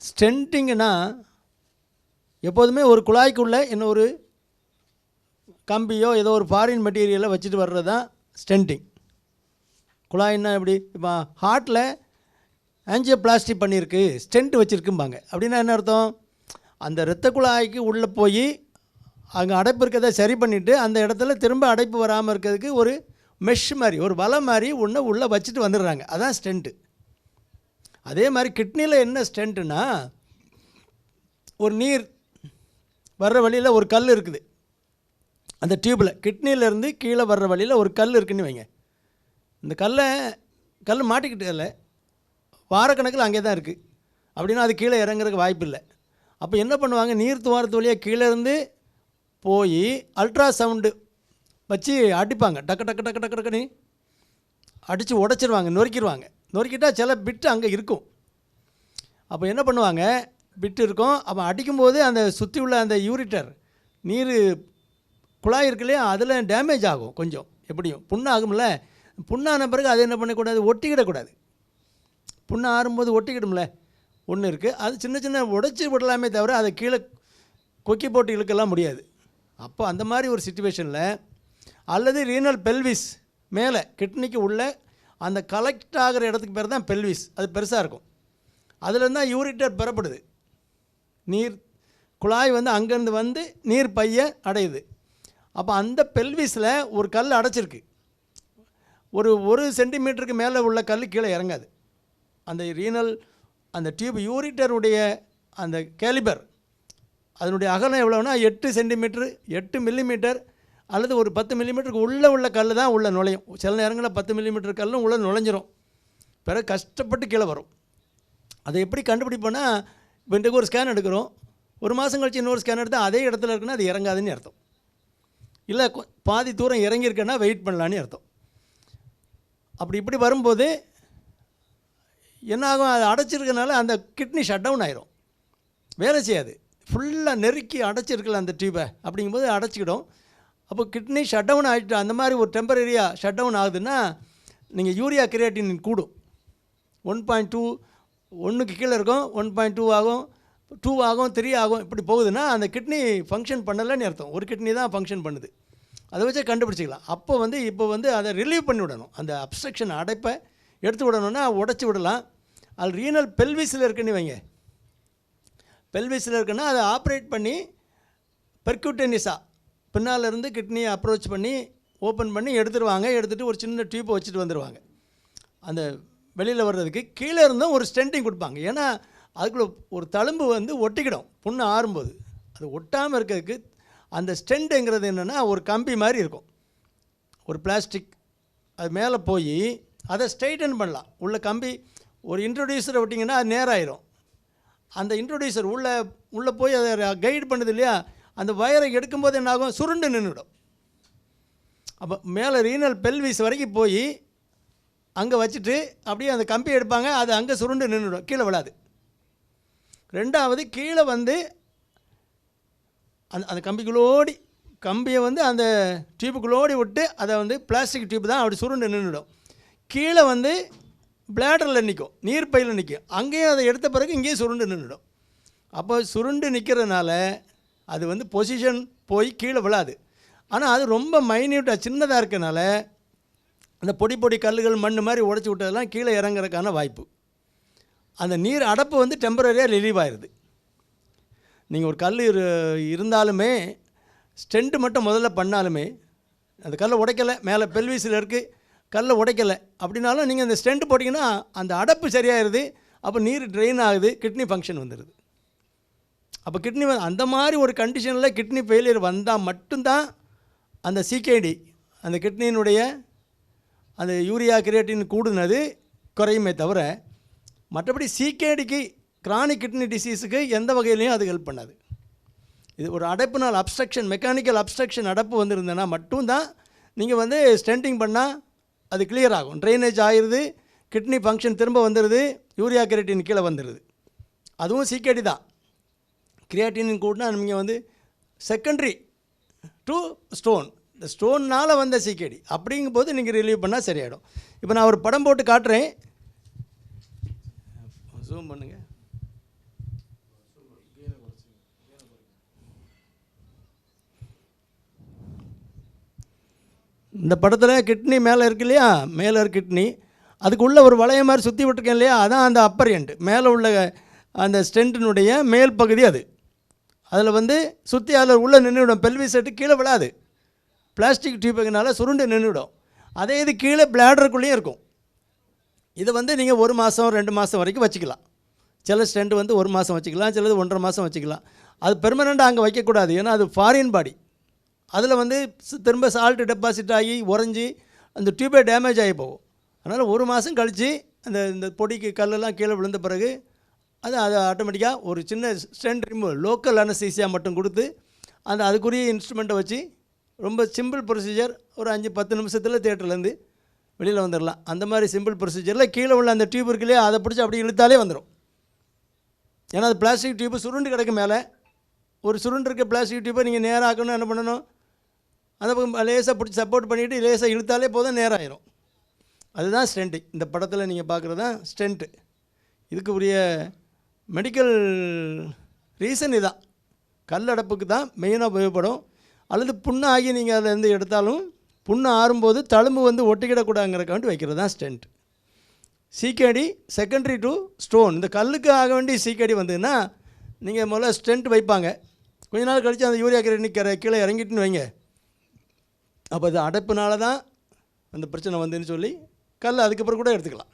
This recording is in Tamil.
ஸ்டென்ட்டிங்னா எப்போதுமே ஒரு குழாய்க்குள்ளே இன்னொரு கம்பியோ ஏதோ ஒரு ஃபாரின் மெட்டீரியலை வச்சுட்டு வர்றது தான் ஸ்டென்ட்டிங் குழாய்னா எப்படி? இப்போ ஹார்ட்டில் ஆஞ்சியோபிளாஸ்டி பண்ணியிருக்கு ஸ்டென்ட் வச்சுருக்கும்பாங்க. அப்படின்னா என்ன அர்த்தம்? அந்த இரத்த குழாய்க்கு உள்ளே போய் அங்கே அடைப்பு இருக்கிறத சரி பண்ணிவிட்டு அந்த இடத்துல திரும்ப அடைப்பு வராமல் இருக்கிறதுக்கு ஒரு மெஷ் மாதிரி ஒரு வலை மாதிரி ஒன்று உள்ளே வச்சுட்டு வந்துடுறாங்க. அதான் ஸ்டென்ட்டு அதே மாதிரி கிட்னியில் என்ன ஸ்டென்ட்டுனா ஒரு நீர் வர்ற வழியில் ஒரு கல் இருக்குது. அந்த டியூப்பில் கிட்னியிலேருந்து கீழே வர்ற வழியில் ஒரு கல் இருக்குன்னு வைங்க. இந்த கல்லை கல் மாட்டிக்கிட்டதில்ல வாரக்கணக்கில் அங்கே தான் இருக்குது அப்படின்னா அது கீழே இறங்குறதுக்கு வாய்ப்பு இல்லை. அப்போ என்ன பண்ணுவாங்க? நீர் துவாரத்து வழியாக கீழே இருந்து போய் அல்ட்ரா சவுண்டு வச்சு அடிப்பாங்க. டக்கு டக்கு டக்கு டக்கு டக்குன்னு அடித்து உடச்சிருவாங்க நொறுக்கிடுவாங்க நொறுக்கிட்டால் சில பிட்டு அங்கே இருக்கும். அப்போ என்ன பண்ணுவாங்க? பிட்டு இருக்கும். அப்போ அடிக்கும்போது அந்த சுற்றி உள்ள அந்த யூரிட்டர் நீர் குழாய் இருக்கு இல்லையா? அதில் டேமேஜ் ஆகும் கொஞ்சம். எப்படியும். புண்ணாகும்ல? புண்ணான பிறகு அதை என்ன பண்ணக்கூடாது? ஒட்டிக்கிடக்கூடாது. புண்ணு ஆறும்போது ஒட்டிக்கிடும்ல? ஒன்று இருக்குது அது சின்ன சின்ன உடைச்சி விடலாமே தவிர அதை கீழே கொக்கி போட்டு இழுக்கலாம் முடியாது. அப்போ அந்த மாதிரி ஒரு சுச்சுவேஷனில் அல்லது ரீனல் பெல்விஸ் மேலே கிட்னிக்கு உள்ள அந்த கலெக்ட் ஆகிற இடத்துக்கு பேர் தான் பெல்விஸ் அது பெருசாக இருக்கும். அதுலேருந்து தான் யூரிட்டர் பெறப்படுது. நீர் குழாய் வந்து அங்கேருந்து வந்து நீர் பைய அடையுது. அப்போ அந்த பெல்விஸில் ஒரு கல் அடைச்சிருக்கு. ஒரு ஒரு சென்டிமீட்டருக்கு மேலே உள்ள கல் கீழே இறங்காது. அந்த ரீனல் அந்த டியூப் யூரிட்டருடைய அந்த கேலிபர் அதனுடைய அகலம் எவ்வளோனா எட்டு சென்டிமீட்டர் எட்டு மில்லிமீட்டர் அல்லது ஒரு பத்து மில்லிமீட்டருக்கு உள்ளே உள்ள கல் தான் உள்ளே நுழையும். சில நேரங்களில் பத்து மில்லிமீட்டர் கல்லும் உள்ளே நுழைஞ்சிரும். பிறகு கஷ்டப்பட்டு கீழே வரும். அதை எப்படி கண்டுபிடிப்போன்னா இப்போ இன்றைக்கு ஒரு ஸ்கேன் எடுக்கிறோம். ஒரு மாதம் கழிச்சு இன்னொரு ஸ்கேன் எடுத்தால் அதே இடத்துல இருக்குன்னா அது இறங்காதுன்னு அர்த்தம். இல்லை பாதி தூரம் இறங்கியிருக்கேன்னா வெயிட் பண்ணலான்னு அர்த்தம். அப்படி இப்படி வரும்போது என்ன ஆகும் அது அடைச்சிருக்கனால அந்த கிட்னி ஷட் டவுன் ஆயிரும். வேலை செய்யாது. ஃபுல்லாக நெருக்கி அடைச்சிருக்கல அந்த டியூபை அப்படிங்கும்போது அடைச்சிக்கிடும். அப்போ கிட்னி ஷட் டவுன் ஆகிட்டு அந்த மாதிரி ஒரு டெம்பரரியாக ஷட் டவுன் ஆகுதுன்னா நீங்கள் யூரியா கிரியேட்டின் கூடும். ஒன் பாயிண்ட் டூ ஒன்றுக்கு கீழே இருக்கும் ஒன் பாயிண்ட் டூ ஆகும் டூ ஆகும் த்ரீ ஆகும் இப்படி போகுதுன்னா அந்த கிட்னி ஃபங்க்ஷன் பண்ணலைன்னு அர்த்தம். ஒரு கிட்னி தான் ஃபங்க்ஷன் பண்ணுது. அதை வச்சே கண்டுபிடிச்சிக்கலாம். அப்போ வந்து இப்போ வந்து அதை ரிலீவ் பண்ணி விடணும். அந்த அப்ஸ்ட்ரக்ஷன் அடைப்பை எடுத்து விடணும்னா உடச்சி விடலாம். அது ரீனல் பெல்விஸில் இருக்குன்னு வைங்க. பெல்விஸில் இருக்குன்னா அதை ஆப்ரேட் பண்ணி பெர்க்யூட்டனிஸாக பின்னால் இருந்து கிட்னியை அப்ரோச் பண்ணி ஓப்பன் பண்ணி எடுத்துருவாங்க. எடுத்துகிட்டு ஒரு சின்ன டியூப்பை வச்சுட்டு வந்துடுவாங்க அந்த வெளியில் வர்றதுக்கு கீழே இருந்தும் ஒரு ஸ்டென்ட்டிங் கொடுப்பாங்க. ஏன்னா அதுக்குள்ளே ஒரு தழும்பு வந்து ஒட்டிக்கிடும். புண்ணு ஆறும்போது. அது ஒட்டாமல் இருக்கிறதுக்கு அந்த ஸ்டெண்டுங்கிறது என்னென்னா ஒரு கம்பி மாதிரி இருக்கும். ஒரு பிளாஸ்டிக் அது மேலே போய் அதை ஸ்ட்ரைட்டன் பண்ணலாம். உள்ள கம்பி ஒரு இன்ட்ரொடியூசரை விட்டிங்கன்னா அது நேராயிரும். அந்த இன்ட்ரொடியூசர் உள்ளே உள்ளே போய் அதை கைடு பண்ணுது இல்லையா? அந்த வயரை எடுக்கும்போது என்னாகும்? சுருண்டு நின்றுடும் அப்போ மேலே ரீனல் பெல்விஸ் வரைக்கும் போய் அங்கே வச்சுட்டு அப்படியே அந்த கம்பி எடுப்பாங்க. அது அங்கே சுருண்டு நின்றுடும் கீழே விழாது. ரெண்டாவது கீழே வந்து அந்த அந்த கம்பிக்குள்ளோடி கம்பியை வந்து அந்த டியூபுக்குள்ளோடி விட்டு அதை வந்து பிளாஸ்டிக் டியூப் தான் அப்படி சுருண்டு நின்றுடும் கீழே வந்து பிளாடரில் நிற்கும். நீர் பையில் நிற்கும். அங்கேயும் அதை எடுத்த பிறகு இங்கேயும் சுருண்டு நின்றுடும் அப்போ சுருண்டு நிற்கிறதுனால அது வந்து பொசிஷன் போய் கீழே விழாது. ஆனால் அது ரொம்ப மைன்யூட்டாக சின்னதாக இருக்கனால அந்த பொடி பொடி கல்லுகள் மண் மாதிரி உடச்சி விட்டதெல்லாம் கீழே இறங்குறதுக்கான வாய்ப்பு. அந்த நீர் அடப்பு வந்து டெம்பரரியாக ரிலீவ் ஆயிடுது நீங்கள் ஒரு கல் இரு இருந்தாலுமே ஸ்டெண்ட்டு மட்டும் முதல்ல பண்ணாலுமே அந்த கல்லை உடைக்கலை மேலே பெல்விஸில் இருக்குது கல்லை உடைக்கலை அப்படின்னாலும் நீங்கள் அந்த ஸ்டெண்ட்டு போட்டிங்கன்னா அந்த அடப்பு சரியாயிருது அப்போ நீர் ட்ரெயின் ஆகுது கிட்னி ஃபங்க்ஷன் வந்துடுது அப்போ கிட்னி அந்த மாதிரி ஒரு கண்டிஷனில் கிட்னி ஃபெயிலியர் வந்தால் மட்டும்தான் அந்த சிகேடி அந்த கிட்னியினுடைய அந்த யூரியா கிரியேட்டின் கூடுனது குறையுமே தவிர மற்றபடி சிகேடிக்கு கிரானிக் கிட்னி டிசீஸுக்கு எந்த வகையிலையும் அது ஹெல்ப் பண்ணாது. இது ஒரு அடைப்புனால் அப்ஸ்ட்ரக்ஷன் மெக்கானிக்கல் அப்ஸ்ட்ரக்ஷன் அடைப்பு வந்திருந்தேன்னா மட்டும்தான் நீங்கள் வந்து ஸ்டெண்டிங் பண்ணால் அது கிளியர் ஆகும். ட்ரைனேஜ் ஆயிடுது கிட்னி ஃபங்க்ஷன் திரும்ப வந்துடுது யூரியா கிரேட்டின் கீழே வந்துடுது அதுவும் சிகேடி தான். கிரியேட்டின் கூட்டினா நீங்கள் வந்து செகண்ட்ரி டு ஸ்டோன் இந்த ஸ்டோன்னால் வந்த சீக்கடி அப்படிங்கும் போது நீங்கள் ரிலீவ் பண்ணால் சரியாயிடும். இப்போ நான் ஒரு படம் போட்டு காட்டுறேன். ஜூம் பண்ணுங்க. இந்த படத்தில் கிட்னி மேலே இருக்கு இல்லையா? மேலே இருக்கு கிட்னி அதுக்குள்ளே ஒரு வளைய மாதிரி சுற்றி விட்டுருக்கேன் இல்லையா? அதான் அந்த அப்பர் எண்டு மேலே உள்ள அந்த ஸ்டென்ட்டினுடைய மேல் பகுதி அது. அதில் வந்து சுற்றியாளர் உள்ளே நின்றுவிடும் பெல்வி செட்டு கீழே விழாது. பிளாஸ்டிக் டியூப்புங்கனால சுருண்டு நின்றுவிடும் அதே இது கீழே பிளாடருக்குள்ளேயும் இருக்கும். இது வந்து நீங்கள் ஒரு மாதம் ரெண்டு மாதம் வரைக்கும் வச்சுக்கலாம். சில ஸ்டெண்ட் வந்து ஒரு மாதம் வச்சுக்கலாம் சிலது ஒன்றரை மாதம் வச்சுக்கலாம். அது பெர்மனெண்ட்டாக அங்கே வைக்கக்கூடாது. ஏன்னா அது ஃபாரின் பாடி அதில் வந்து திரும்ப சால்ட்டு டெபாசிட் ஆகி உறைஞ்சி அந்த டியூபே டேமேஜ் ஆகி போகும். அதனால் ஒரு மாதம் கழித்து அந்த இந்த பொடிக்கு கல்லெல்லாம் கீழே விழுந்த பிறகு அது அது ஆட்டோமேட்டிக்காக ஒரு சின்ன ஸ்டெண்ட் ரிமூவ் லோக்கல் அனஸ்தீசியா மட்டும் கொடுத்து அந்த அதுக்குரிய இன்ஸ்ட்ருமெண்ட்டை வச்சு ரொம்ப சிம்பிள் ப்ரொசீஜர் ஒரு அஞ்சு பத்து நிமிஷத்தில் தேட்டர்லேருந்து வெளியில் வந்துடலாம் அந்த மாதிரி சிம்பிள் ப்ரொசீஜரில் கீழே உள்ள அந்த டியூப் இருக்குல்லையே அதை பிடிச்சி அப்படி இழுத்தாலே வந்துடும் ஏன்னா அது பிளாஸ்டிக் டியூப்பு சுருண்டு கிடக்கு மேலே. ஒரு சுருண்டு இருக்க பிளாஸ்டிக் டியூப்பை நீங்கள் நேராக்கணும் என்ன பண்ணணும்? அந்த பக்கம் லேசாக பிடிச்சி சப்போர்ட் பண்ணிவிட்டு லேசாக இழுத்தாலே போதும் நேராகிடும் அதுதான் ஸ்ட்ரெண்ட்டு இந்த படத்தில் நீங்கள் பார்க்குறது தான் ஸ்ட்ரெண்ட்டு இதுக்கு உரிய மெடிக்கல் ரீசன் இதான். கல்லடப்புக்கு தான் மெயினாக உபயோகப்படும் அல்லது புண்ணு ஆகி நீங்கள் அதில் இருந்து எடுத்தாலும் புண்ணு ஆறும்போது தழும்பு வந்து ஒட்டிக்கிடக்கூடாங்கிறக்காண்டி வைக்கிறது தான் ஸ்டெண்ட் சீக்கடி செகண்டரி டு ஸ்டோன் இந்த கல்லுக்கு ஆக வேண்டிய சீக்கடி வந்ததுன்னா நீங்கள் முதல்ல ஸ்டெண்ட் வைப்பாங்க. கொஞ்ச நாள் கழித்து அந்த யூரியா கிரேனிக் கீழே இறங்கிட்டுன்னு வைங்க. அப்போ அது அடைப்புனால தான் அந்த பிரச்சனை வந்துன்னு சொல்லி கல் அதுக்கப்புறம் கூட எடுத்துக்கலாம்.